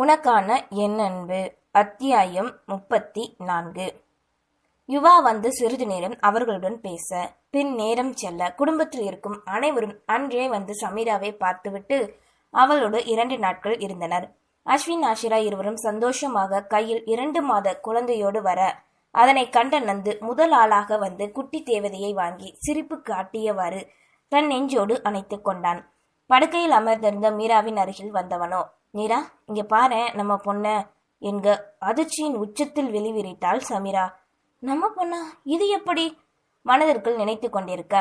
உனக்கான என் அன்பு. அத்தியாயம் முப்பத்தி நான்கு. யுவா வந்து சிறிது நேரம் அவர்களுடன் பேச பின் நேரம் செல்ல குடும்பத்தில் இருக்கும் அனைவரும் அன்றே வந்து சமீராவை பார்த்துவிட்டு அவளோடு இரண்டு நாட்கள் இருந்தனர். அஸ்வின் ஆஷிரா இருவரும் சந்தோஷமாக கையில் இரண்டு மாத குழந்தையோடு வர அதனை கண்ட நந்து முதல் ஆளாக வந்து குட்டி தேவதையை வாங்கி சிரிப்பு காட்டியவாறு தன் நெஞ்சோடு அணைத்துக் கொண்டான். படுக்கையில் அமர்ந்திருந்த மீராவின் அருகில் வந்தவனோ நீரா இங்க பாரு நம்ம பொண்ண. என்க அதிர்ச்சியின் உச்சத்தில் வெளிவிரித்தாள் சமீரா. நம்ம பொண்ணா இது எப்படி? மனதிற்குள் நினைத்து கொண்டிருக்க.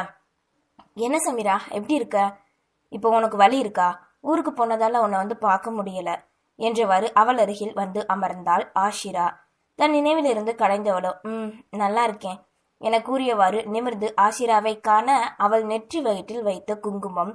என்ன சமீரா எப்படி இருக்க? இப்போ உனக்கு வழி இருக்கா? ஊருக்கு போனதால உன்னை வந்து பார்க்க முடியல என்றவாறு அவள் அருகில் வந்து அமர்ந்தாள் ஆஷிரா. தன் நினைவிலிருந்து கலைந்தவளோ ம் நல்லா இருக்கேன் என கூறியவாறு நிமிர்ந்து ஆஷிராவை காண அவள் நெற்றி வயிற்றில் வைத்த குங்குமம்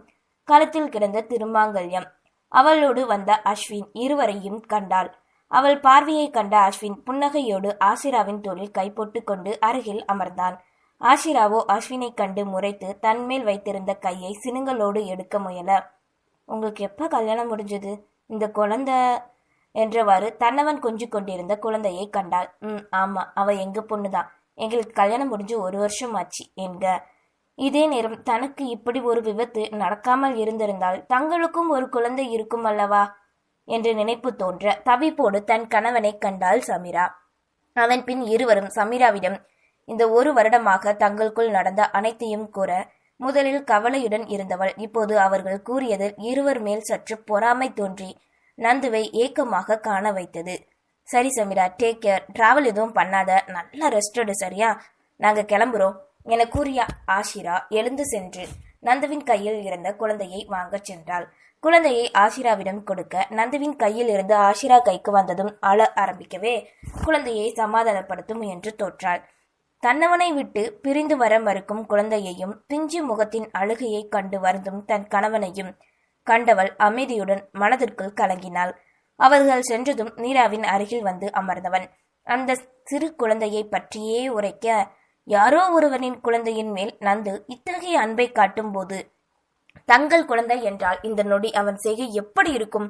கழுத்தில் கிடந்த திருமாங்கல்யம் அவளோடு வந்த அஸ்வின் இருவரையும் கண்டாள். அவள் பார்வையை கண்ட அஸ்வின் புன்னகையோடு ஆசிராவின் தோளில் கைப்போட்டு கொண்டு அருகில் அமர்ந்தான். ஆஷிராவோ அஸ்வினை கண்டு முறைத்து தன்மேல் வைத்திருந்த கையை சினுங்களோடு எடுக்க முயல. உங்களுக்கு எப்ப கல்யாணம் முடிஞ்சது? இந்த குழந்தை என்றவாறு தன்னவன் கொஞ்சி கொண்டிருந்த குழந்தையை கண்டாள். ம் ஆமா அவ எங்க பொண்ணுதான். எங்களுக்கு கல்யாணம் முடிஞ்சு ஒரு வருஷம் ஆச்சு என்க. இதே நேரம் தனக்கு இப்படி ஒரு விபத்து நடக்காமல் இருந்திருந்தால் தங்களுக்கும் ஒரு குழந்தை இருக்கும் அல்லவா? என்று நினைப்பு தோன்ற தவிப்போடு தன் கணவனை கண்டாள் சமீரா. அவன் பின் இருவரும் சமீராவிடம் இந்த ஒரு வருடமாக தங்களுக்குள் நடந்த அனைத்தையும் கூற முதலில் கவலையுடன் இருந்தவள். இப்போது அவர்கள் கூறியதில் இருவர் மேல் சற்று பொறாமை தோன்றி நந்துவை ஏக்கமாக காண வைத்தது. சரி சமீரா டேக் கேர் டிராவல் எதுவும் பண்ணாத. நல்லா ரெஸ்ட் எடு சரியா? நாங்க கிளம்புறோம். என கூறிய ஆஷிரா எழுந்து சென்று நந்துவின் கையில் இருந்த குழந்தையை வாங்கச் சென்றாள். குழந்தையை ஆஷிராவிடம் கொடுக்க நந்துவின் கையில் இருந்து ஆஷிரா கைக்கு வந்ததும் அழ ஆரம்பிக்கவே குழந்தையை சமாதானப்படுத்தும் என்று தோற்றாள். தன்னவனை விட்டு பிரிந்து வர மறுக்கும் குழந்தையையும் பிஞ்சு முகத்தின் அழுகையை கண்டு வருந்தும் தன் கணவனையும் கண்டவள் அமைதியுடன் மனதிற்குள் கலங்கினாள். அவர்கள் சென்றதும் நீராவின் அருகில் வந்து அமர்ந்தவன். அந்த சிறு குழந்தையை பற்றியே உரைக்க யாரோ ஒருவனின் குழந்தையின் மேல் நந்து இத்தகைய அன்பை காட்டும்போது தங்கள் குழந்தை என்றால் இந்த நொடி அவன் செய்கை எப்படி இருக்கும்?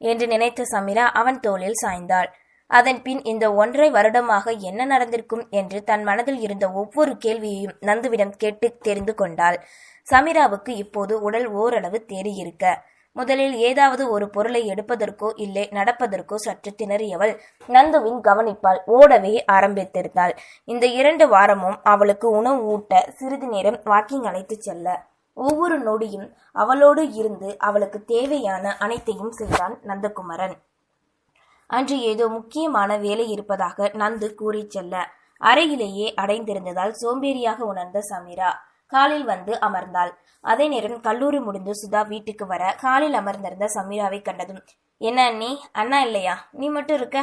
என்று நினைத்த சமீரா அவன் தோளில் சாய்ந்தாள். அதன் பின் இந்த ஒன்றரை வருடமாக என்ன நடந்திருக்கும் என்று தன் மனதில் இருந்த ஒவ்வொரு கேள்வியையும் நந்துவிடம் கேட்டு தெரிந்து கொண்டாள். சமீராவுக்கு இப்போது உடல் ஓரளவு தேறியிருக்க முதலில் ஏதாவது ஒரு பொருளை எடுப்பதற்கோ இல்லை நடப்பதற்கோ சற்று திணறியவள் நந்துவின் கவனிப்பால் ஓடவே ஆரம்பித்திருந்தாள். இந்த இரண்டு வாரமும் அவளுக்கு உணவு ஊட்ட சிறிது நேரம் வாக்கிங் அழைத்துச் செல்ல. ஒவ்வொரு நொடியும் அவளோடு இருந்து அவளுக்கு தேவையான அனைத்தையும் செய்தான் நந்தகுமரன். அன்று ஏதோ முக்கியமான வேலை இருப்பதாக நந்து கூறி செல்ல. அறையிலேயே அடைந்திருந்ததால் சோம்பேறியாக உணர்ந்த சமீரா காலில் வந்து அமர்ந்தாள். அதே நேரம் கல்லூரி முடிந்து சுதா வீட்டுக்கு வர காலில் அமர்ந்திருந்த சமீராவை கண்டதும் என்ன அண்ணி அண்ணா இல்லையா? நீ மட்டும் இருக்க?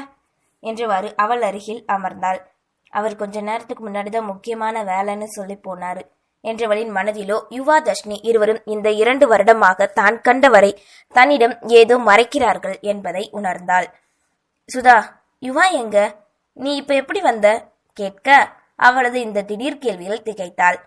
என்றவாறு அவள் அருகில் அமர்ந்தாள். அவர் கொஞ்ச நேரத்துக்கு முன்னாடிதான் முக்கியமான வேலைன்னு சொல்லி போனாரு என்றவளின் மனதிலோ யுவா தர்ஷினி இருவரும் இந்த இரண்டு வருடமாக தான் கண்டவரை தன்னிடம் ஏதோ மறைக்கிறார்கள் என்பதை உணர்ந்தாள். சுதா யுவா எங்க? நீ இப்ப எப்படி வந்த? கேட்க? அவளது இந்த திடீர் கேள்வியில் திகைத்தாள்.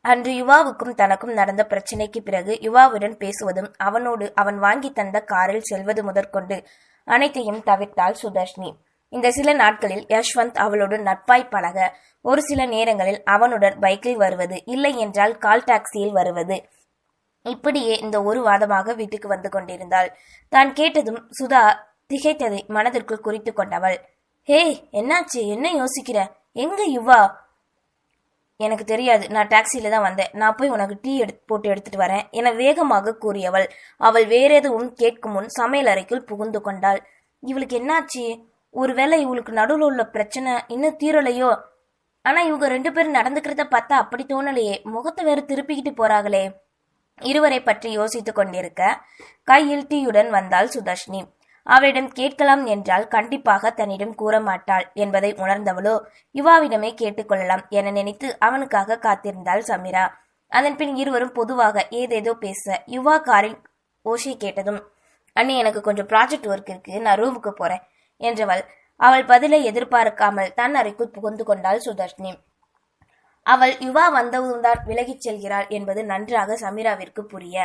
அன்று யுவாவுக்கும் தனக்கும் நடந்த பிரச்சினைக்கு பிறகு யுவாவுடன் பேசுவதும் அவனோடு அவன் வாங்கி தந்த காரில் செல்வது முதற்கொண்டு அனைத்தையும் தவிர்த்தாள் சுதர்ஷினி. இந்த சில நாட்களில் யஷ்வந்த் அவளோடு நட்பாய் பழக ஒரு சில நேரங்களில் அவனுடன் பைக்கில் வருவது இல்லை என்றால் கால் டாக்ஸியில் வருவது. இப்படியே இந்த ஒரு வாதமாக வீட்டுக்கு வந்து கொண்டிருந்தாள். தான் கேட்டதும் சுதா திகைத்ததை மனதிற்குள் குறித்து கொண்டவள். ஹே என்னாச்சு? என்ன யோசிக்கிற? எங்க யுவா? எனக்கு தெரியாது. நான் டாக்ஸியில தான் வந்தேன். நான் போய் உனக்கு டீ எடுத்து போட்டு எடுத்துட்டு வரேன் என வேகமாக கூறியவள். அவள் வேறெதுவும் கேட்கும் முன் சமையல் அறைக்குள் புகுந்து கொண்டாள். இவளுக்கு என்னாச்சு? ஒருவேளை இவளுக்கு நடுவில் உள்ள பிரச்சனை இன்னும் தீரலையோ? ஆனா இவங்க ரெண்டு பேரும் நடந்துக்கிறத பார்த்தா அப்படி தோணலையே. முகத்தை வேறு திருப்பிக்கிட்டு போறாங்களே. இருவரை பற்றி யோசித்துக் கொண்டிருக்க கையில் டீயுடன் வந்தாள் சுதர்ஷினி. அவளிடம் கேட்கலாம் என்றால் கண்டிப்பாக தன்னிடம் கூற மாட்டாள் என்பதை உணர்ந்தவளோ யுவாவிடமே கேட்டுக்கொள்ளலாம் என நினைத்து அவனுக்காக காத்திருந்தாள் சமீரா. அதன்பின் இருவரும் பொதுவாக ஏதேதோ பேச யுவா காரின் ஓஷை கேட்டதும் அண்ணி எனக்கு கொஞ்சம் ப்ராஜெக்ட் ஒர்க் இருக்கு நான் ரூமுக்கு போறேன் என்றவள். அவள் பதிலை எதிர்பார்க்காமல் தன் அறைக்குள் புகுந்து கொண்டாள் சுதர்ஷினி. அவள் யுவா வந்தவுடன் விலகிச் செல்கிறாள் என்பது நன்றாக சமீராவிற்கு புரிய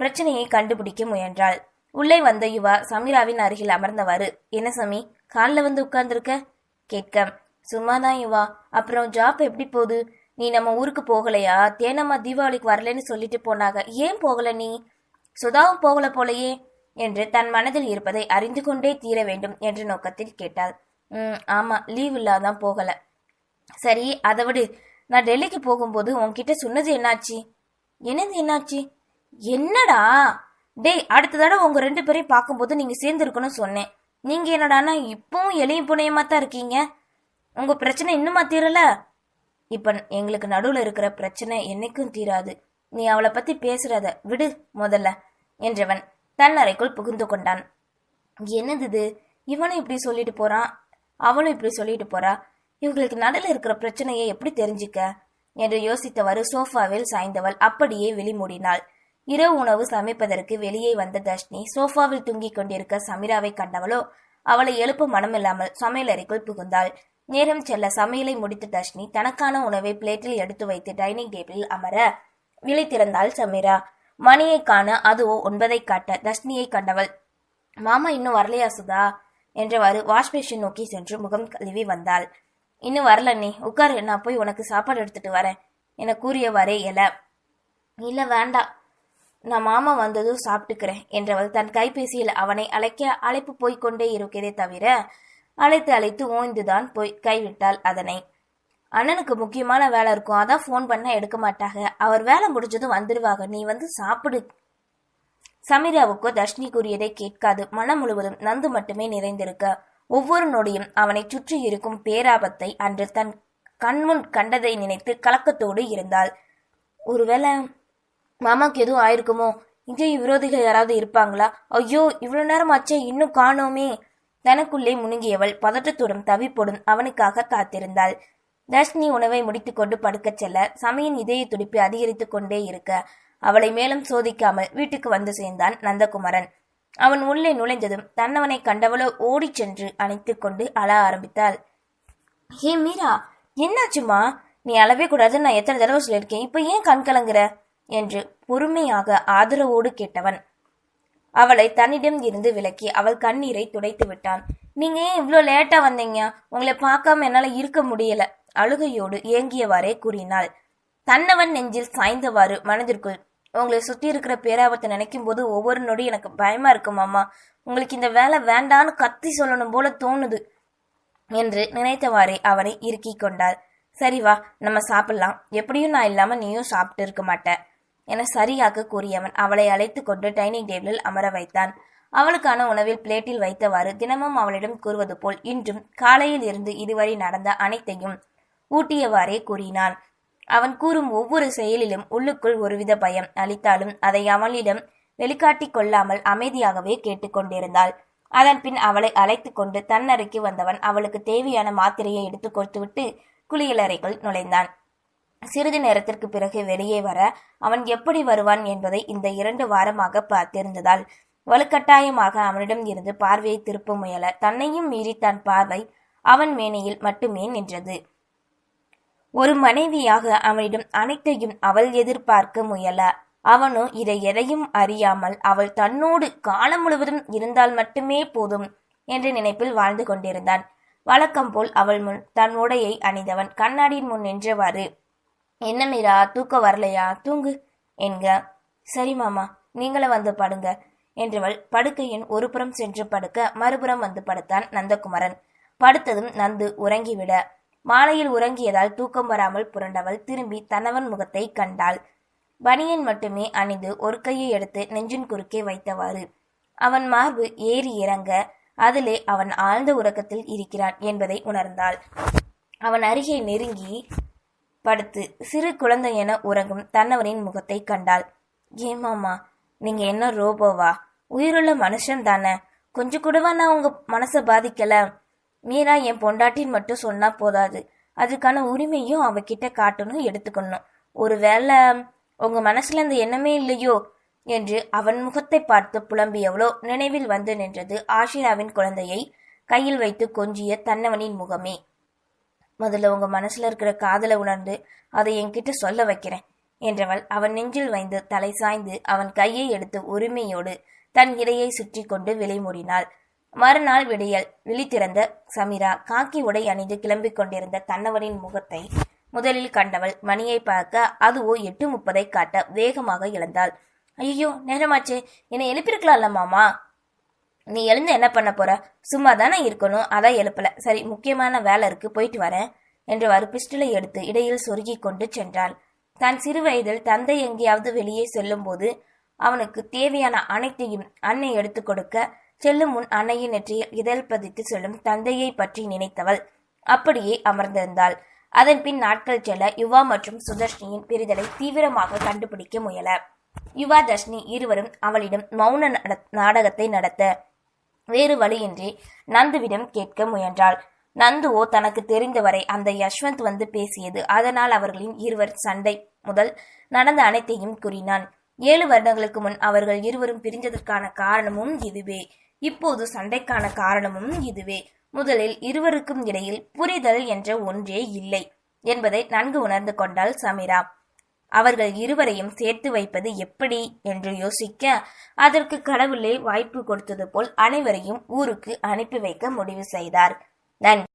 பிரச்சனையை கண்டுபிடிக்க முயன்றாள். உள்ளே வந்த யுவா சமீராவின் அருகில் அமர்ந்தவாறு என்ன சாமி காலில் வந்து உட்கார்ந்துருக்க? கேட்க சும்மாதான் யுவா. அப்புறம் ஜாப் எப்படி போகுது? நீ நம்ம ஊருக்கு போகலையா? தேனம்மா தீபாவளிக்கு வரலன்னு சொல்லிட்டு போனாங்க ஏன் போகல நீ? சுதாவும் போகல போலையே. என்று தன் மனதில் இருப்பதை அறிந்து கொண்டே தீர வேண்டும் என்ற நோக்கத்தில் கேட்டாள். ம் ஆமா லீவ் இல்லாதான் போகல. சரி அதை விடு. நான் டெல்லிக்கு போகும்போது உன்கிட்ட சொன்னது என்னாச்சு? என்னது என்னாச்சு? என்னடா? டேய் அடுத்த தடவை உங்க ரெண்டு பேரையும் பார்க்கும்போது நீங்க சேர்ந்துருக்கணும்னு சொன்னேன். நீங்க என்னடானா இப்பவும் எளியும் புனையமா தான் இருக்கீங்க. உங்க பிரச்சனை இன்னுமா தீரல? இப்ப எங்களுக்கு நடுவுல இருக்கிற பிரச்சனை என்னைக்கும் தீராது. நீ அவளை பத்தி பேசுறத விடு முதல்ல என்றவன் தன் அறைக்குள் புகுந்து கொண்டான். என்னது இது? இவனும் இப்படி சொல்லிட்டு போறான் அவளும் இப்படி சொல்லிட்டு போறா? இவங்களுக்கு நடுவில் இருக்கிற பிரச்சனையை எப்படி தெரிஞ்சுக்க? என்று யோசித்தவாறு சோஃபாவில் சாய்ந்தவள் அப்படியே வெளிமூடினாள் இரவு உணவு சமைப்பதற்கு வெளியே வந்த தர்ஷினி சோஃபாவில் தூங்கிக் கொண்டிருக்க சமீராவை கண்டவளோ அவளை எழுப்ப மனமில்லாமல் சமையலறைக்குள் புகுந்தாள். நேரம் செல்ல சமையலை முடித்த தர்ஷினி தனக்கான உணவை பிளேட்டில் எடுத்து வைத்து டைனிங் டேபிளில் அமர விழித்திருந்தாள் சமீரா. மணியை காண அதுவோ ஒன்பதை காட்ட தர்ஷினியை கண்டவள் மாமா இன்னும் வரலையா சுதா? என்றவாறு வாஷ் பேஷன் நோக்கி சென்று முகம் கழுவி வந்தாள். இன்னும் வரலண்ணே உட்காரு நான் போய் உனக்கு சாப்பாடு எடுத்துட்டு வரேன் என கூறியவாறே எல இல்ல வேண்டாம் நான் மாமா வந்ததும் சாப்பிட்டுக்கிறேன் என்றவள் தன் கைபேசியில் அவனை அழைக்க அழைப்பு போய்க் கொண்டே இருக்கிறதே தவிர அழைத்து அழைத்து ஓய்ந்துதான் போய் கைவிட்டாள் அதனை. அண்ணனுக்கு முக்கியமான வேலை இருக்கும். அதான் ஃபோன் பண்ண எடுக்க மாட்டாங்க. அவர் வேலை முடிஞ்சதும் வந்துடுவாங்க நீ வந்து சாப்பிடு. சமீராவுக்கோ தர்ஷினி கூறியதை கேட்காது. மனம் முழுவதும் நந்து மட்டுமே நிறைந்திருக்க. ஒவ்வொரு நொடியும் அவனை சுற்றி இருக்கும் பேராபத்தை அன்று தன் கண்முன் கண்டதை நினைத்து கலக்கத்தோடு இருந்தாள். ஒருவேளை மாமாக்கு எதுவும் ஆயிருக்குமோ? இங்கே விரோதிகள் யாராவது இருப்பாங்களா? ஐயோ இவ்வளவு நேரம் ஆச்சே இன்னும் காணோமே. தனக்குள்ளே முணுங்கியவள் பதட்டத்துடன் தவிப்புடன் அவனுக்காக காத்திருந்தாள். தர்ஷினி உணவை முடித்துக்கொண்டு படுக்கச் செல்ல சமையின் இதய துடிப்பு அதிகரித்துக் கொண்டே இருக்க அவளை மேலும் சோதிக்காமல் வீட்டுக்கு வந்து சேர்ந்தான் நந்தகுமரன். அவன் உள்ளே நுழைந்ததும் தன்னவனை கண்டவளோ ஓடிச் சென்று அணைத்துக் கொண்டு அழ ஆரம்பித்தாள். ஹே மீரா என்னாச்சுமா நீ அளவே கூடாது நான் எத்தனை தடவை சொல்லியிருக்கேன். இப்ப ஏன் கண் கலங்குற? என்று பொறுமையாக ஆதரவோடு கேட்டவன். அவளை தன்னிடம் இருந்து விலக்கி அவள் கண்ணீரை துடைத்து விட்டான். நீங்க ஏன் இவ்வளோ லேட்டா வந்தீங்க? உங்களை பார்க்காம என்னால இருக்க முடியல அழுகையோடு ஏங்கியவாறே கூறினாள். தன்னவன் நெஞ்சில் சாய்ந்தவாறு மனதிற்குள் உங்களை சுத்தி இருக்கிற பேராபத்தை நினைக்கும் போது ஒவ்வொரு நொடி எனக்கு பயமா இருக்கு மாமா. உங்களுக்கு இந்த வேலை வேண்டான்னு கத்தி சொல்லணும் போல தோணுது என்று நினைத்தவாறே அவனை இறுக்கிக் கொண்டாள். சரி வா நம்ம சாப்பிடலாம். எப்படியும் நான் இல்லாம நீயும் சாப்பிட்டு இருக்க மாட்டேன் என சரியாக கூறியவன் அவளை அழைத்து கொண்டு டைனிங் டேபிளில் அமர வைத்தான். அவளுக்கான உணவில் பிளேட்டில் வைத்தவாறு தினமும் அவளிடம் கூறுவது போல் இன்றும் காலையில் இருந்து இதுவரை நடந்த அனைத்தையும் ஊட்டியவாறே கூறினான். அவன் கூறும் ஒவ்வொரு செயலிலும் உள்ளுக்குள் ஒருவித பயம் அளித்தாலும் அதை அவளிடம் வெளிக்காட்டிக் கொள்ளாமல் அமைதியாகவே கேட்டுக்கொண்டிருந்தாள் அதன் பின் அவளை அழைத்து கொண்டு தன்னறைக்கு வந்தவன் அவளுக்கு தேவையான மாத்திரையை எடுத்து கொடுத்துவிட்டு குளியலறைக்குள் நுழைந்தான். சிறிது நேரத்திற்கு பிறகு வெளியே வர அவன் எப்படி வருவான் என்பதை இந்த இரண்டு வாரமாக பார்த்திருந்ததால் வலுக்கட்டாயமாக அவனிடம் இருந்து பார்வையை திருப்ப முயல தன்னையும் மீறி தன் பார்வை அவன் மேனையில் மட்டுமே நின்றது. ஒரு மனைவியாக அவனிடம் அனைத்தையும் அவள் எதிர்பார்க்க முயல. அவனோ இதை எதையும் அறியாமல் அவள் தன்னோடு காலம் முழுவதும் இருந்தால் மட்டுமே போதும் என்ற நினைப்பில் வாழ்ந்து கொண்டிருந்தான். வழக்கம் போல் அவள் முன் தன் உடையை அணிந்தவன் கண்ணாடியின் முன் நின்றவாறு என்ன மீரா தூக்கம் வரலையா? தூங்கு என்க. சரி மாமா நீங்களும் வந்து படுங்க என்றவள் படுக்கையின் ஒருபுறம் சென்று படுக்க மறுபுறம் வந்து படுத்தான் நந்தகுமரன். படுத்ததும் நந்து உறங்கிவிட. மாலையில் உறங்கியதால் தூக்கம் வராமல் புரண்டவள் திரும்பி தனவன் முகத்தை கண்டாள். பனியன் மட்டுமே அணிந்து ஒரு கையை எடுத்து நெஞ்சின் குறுக்கே வைத்தவாறு. அவன் மார்பு ஏறி இறங்க அதிலே அவன் ஆழ்ந்த உறக்கத்தில் இருக்கிறான் என்பதை உணர்ந்தாள். அவன் அருகே நெருங்கி படுத்து சிறு குழந்தை என உறங்கும் தன்னவனின் முகத்தை கண்டாள். ஏமாமா நீங்க என்ன ரோபோவா? உயிருள்ள மனுஷன் தானே. கொஞ்சம் கூடவா நான் உங்க மனசை பாதிக்கல? மீரா என் பொண்டாட்டின்னு மட்டும் சொன்னா போதாது. அதுக்கான உரிமையும் அவகிட்ட காட்டணும் எடுத்துக்கணும். ஒருவேளை உங்க மனசுல அந்த எண்ணமே இல்லையோ? என்று அவன் முகத்தை பார்த்து புலம்பியவளோ நினைவில் வந்து நின்றது ஆஷிராவின் குழந்தையை கையில் வைத்து கொஞ்சிய தன்னவனின் முகமே. முதல்ல உங்க மனசுல இருக்கிற காதலை உணர்ந்து அதை என்கிட்ட சொல்ல வைக்கிறேன் என்றவள் அவன் நெஞ்சில் வைந்து தலை சாய்ந்து அவன் கையை எடுத்து உரிமையோடு தன் இடையை சுற்றி கொண்டு விலை மூடினாள். மறுநாள் விடியல் விழித்திறந்த சமீரா காக்கி உடை அணிந்து கிளம்பிக் கொண்டிருந்த கணவனின் முகத்தை முதலில் கண்டவள் மணியை பார்க்க அதுவோ எட்டு முப்பதை காட்ட வேகமாக இழந்தாள். ஐயோ நேரமாச்சு என்னை எழுப்பியிருக்கலாம்ல மாமா? நீ எழுந்து என்ன பண்ண போற? சும்மா தானே இருக்கணும். அதான் எழுப்பல. சரி முக்கியமான வேலை இருக்கு. போயிட்டு வரேன் என்றவாறு பிஸ்டலை எடுத்து இடையில் சொருகி கொண்டு சென்றாள். தான் சிறு வயதில் தந்தை எங்கேயாவது வெளியே செல்லும்போது அவனுக்கு தேவையான அனைத்தையும் அன்னை எடுத்து கொடுக்க செல்லும் முன் அன்னையின் நெற்றியில் இதழ் பதித்து செல்லும் தந்தையை பற்றி நினைத்தவள் அப்படியே அமர்ந்திருந்தாள். அதன் பின் நாட்கள் செல்ல யுவா மற்றும் சுதர்ஷினியின் பிரிதலை தீவிரமாக கண்டுபிடிக்க முயல. யுவா தர்ஷினி இருவரும் அவளிடம் மௌன நட- நாடகத்தை நடத்த வேறு வழியின்றி நந்துவிடம் கேட்க முயன்றாள். நந்துவோ தனக்கு தெரிந்தவரை அந்த யஷ்வந்த் வந்து பேசியது. அதனால் அவர்களின் இருவர் சண்டை முதல் நடந்த அனைத்தையும் கூறினான். ஏழு வருடங்களுக்கு முன் அவர்கள் இருவரும் பிரிஞ்சதற்கான காரணமும் இதுவே. இப்போது சண்டைக்கான காரணமும் இதுவே. முதலில் இருவருக்கும் இடையில் புரிதல் என்ற ஒன்றே இல்லை என்பதை நன்கு உணர்ந்து கொண்டாள் சமீரா. அவர்கள் இருவரையும் சேர்த்து வைப்பது எப்படி என்று யோசிக்க அதற்கு கடவுளே வாய்ப்பு கொடுத்தது போல் அனைவரையும் ஊருக்கு அனுப்பி வைக்க முடிவு செய்தார். நன்றி.